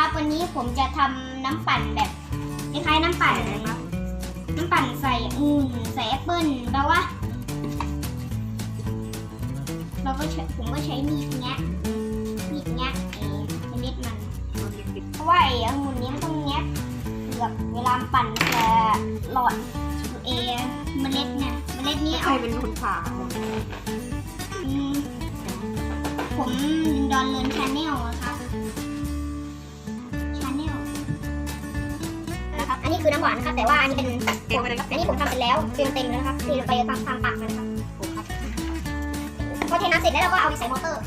ครับ วันนี้ผมจะทำน้ำปั่นแบบคล้ายๆน้ำปั่นนะครับ น้ำปั่นใส่องุ่นใส่แอปเปิ้ลแปลว่าเราก็ใช้ผมก็ใช้มีดแงะมีดแงะไอ้เมล็ดมันเพราะว่าไอ้องุ่นนี้มันต้องแงะเปลือกเวลาปั่นมันจะหลอดเอเมล็ดเนี่ยเมล็ดนี้ใครเอาเป็นคนผ่าอืมผมดอนเลินชาแนลครั อันนี้คือน้ำหวานนะครับ แต่ว่าอันนี้เป็นเองไปเลยครับอันนี้ผมทำเป็จแล้วเต็มเต็มแล้วนะครับคือไปตามตามปากมันนะครับผมครับพอเทน้ำเสร็จแล้วเราก็เอาไปใส่มอเตอร์